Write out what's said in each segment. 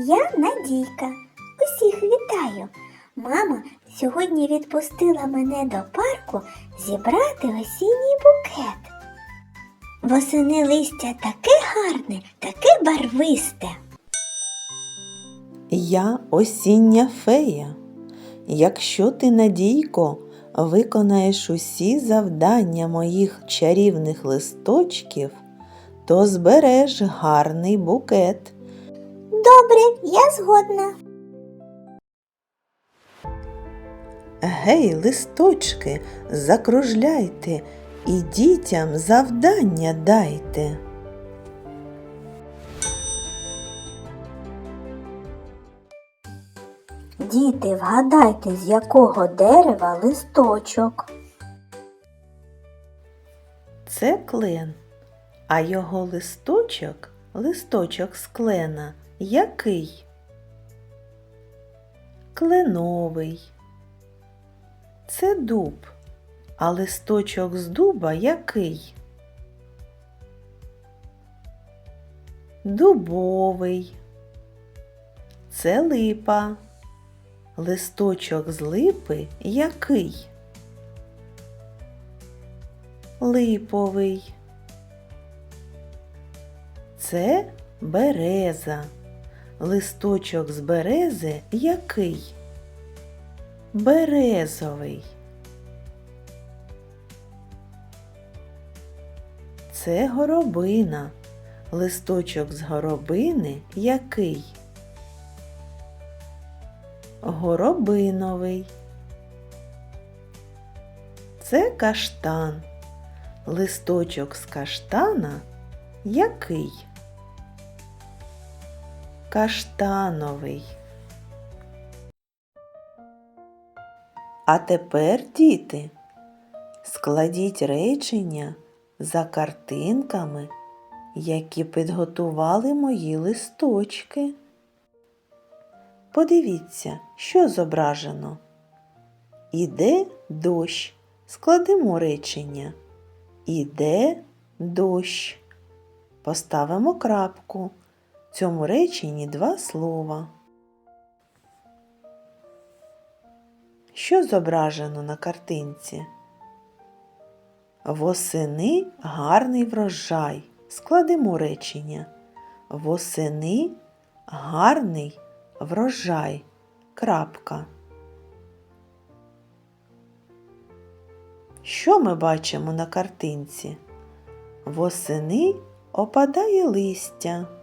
Я Надійка. Усіх вітаю. Мама сьогодні відпустила мене до парку зібрати осінній букет. Восени листя таке гарне, таке барвисте. Я осіння фея. Якщо ти, Надійко, виконаєш усі завдання моїх чарівних листочків, то збереш гарний букет. Добре, я згодна. Гей, листочки, закружляйте і дітям завдання дайте. Діти, вгадайте, з якого дерева листочок. Це клен, а його листочок, листочок з клена, який? Кленовий. Це дуб, а листочок з дуба який? Дубовий. Це липа. Листочок з липи який? Липовий. Це береза. Листочок з берези який? Березовий. Це горобина. Листочок з горобини який? Горобиновий. Це каштан. Листочок з каштана який? Каштановий. А тепер, діти, складіть речення за картинками, які підготували мої листочки. Подивіться, що зображено. Іде дощ. Складемо речення. Іде дощ. Поставимо крапку. Цьому реченні два слова. Що зображено на картинці? Восени гарний врожай. Складемо речення. Восени гарний врожай. Крапка. Що ми бачимо на картинці? Восени опадає листя.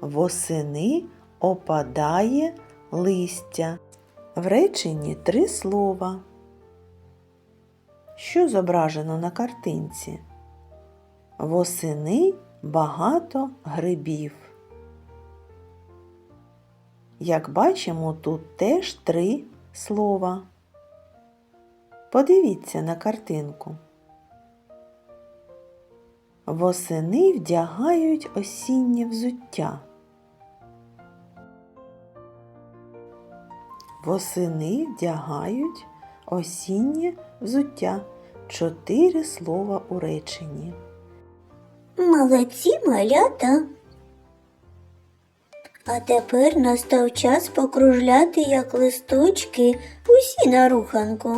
Восени опадає листя. В реченні три слова. Що зображено на картинці? Восени багато грибів. Як бачимо, тут теж три слова. Подивіться на картинку. Восени вдягають осіннє взуття. Восени вдягають осіннє взуття. Чотири слова у реченні. Молодці малята. А тепер настав час покружляти, як листочки, усі на руханку.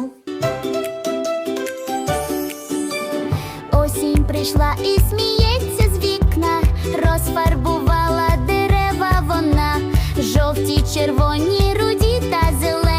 Осінь прийшла і сміється з вікна, розфарбувала жовті, червоні, руді та зелені,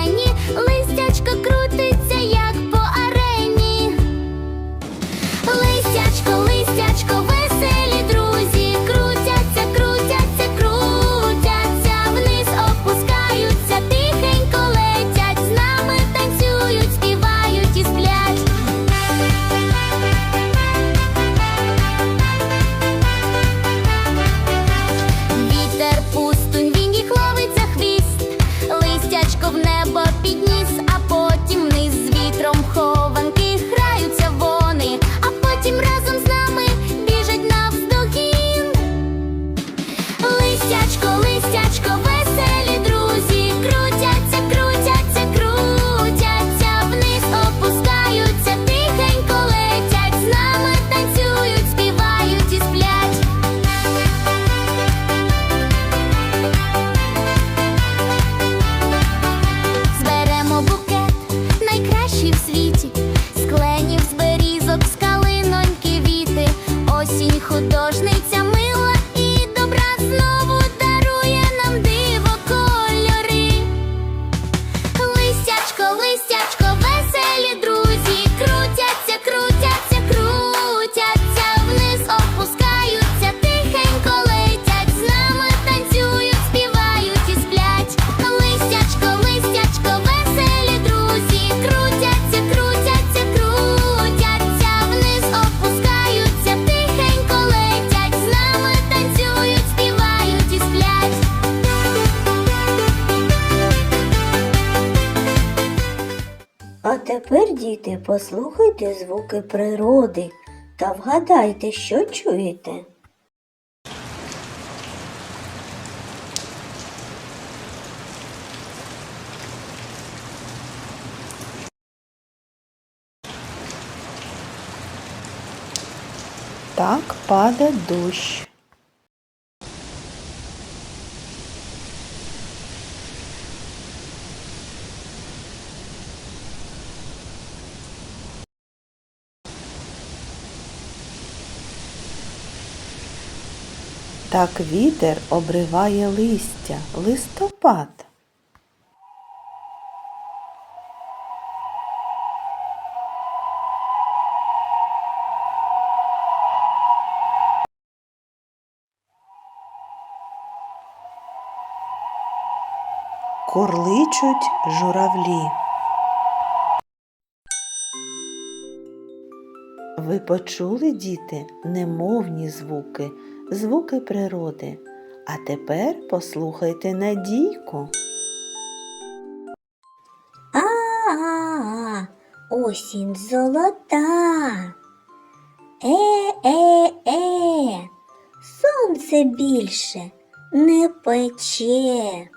тепер, діти, послухайте звуки природи та вгадайте, що чуєте. Так паде дощ. Так вітер обриває листя, листопад. Курличуть журавлі. Ви почули, діти, немовні звуки, звуки природи. А тепер послухайте Надійку. А-а-а, осінь золота. Е-е-е, сонце більше не пече.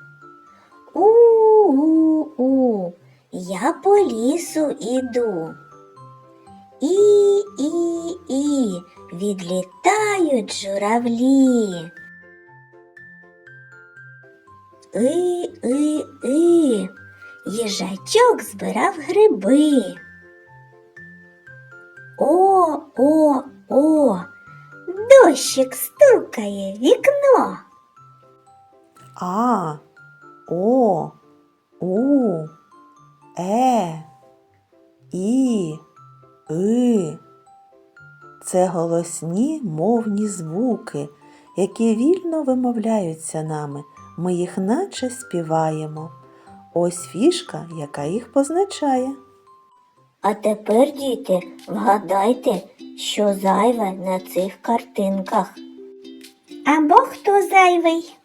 У-у-у, я по лісу іду. І-і-і, відлітають журавлі. И-и-и, їжачок збирав гриби. О, о, о, дощик стукає в вікно. А, О, У, Е, І, И. Це голосні мовні звуки, які вільно вимовляються нами. Ми їх наче співаємо. Ось фішка, яка їх позначає. А тепер, діти, вгадайте, що зайве на цих картинках. Або хто зайвий?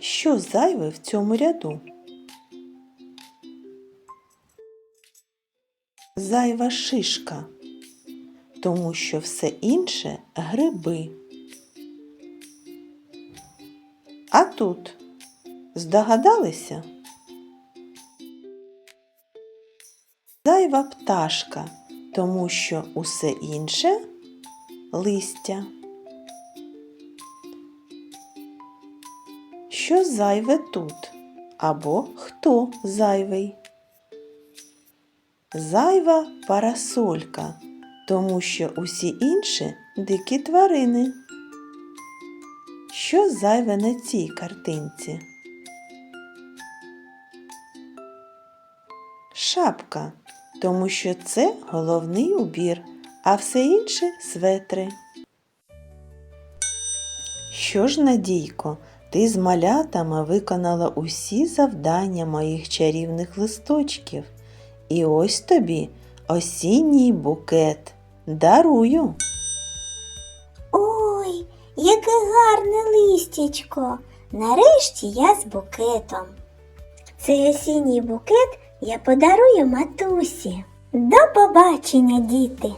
Що зайве в цьому ряду? Зайва шишка, тому що все інше гриби. А тут здогадалися? Зайва пташка, тому що усе інше листя. Що зайве тут? Або хто зайвий? Зайва парасолька, тому що усі інші дикі тварини. Що зайве на цій картинці? Шапка, тому що це головний убір, а все інше светри. Що ж, Надійко, ти з малятами виконала усі завдання моїх чарівних листочків. І ось тобі осінній букет. Дарую. Ой, яке гарне листячко. Нарешті я з букетом. Цей осінній букет я подарую матусі. До побачення, діти!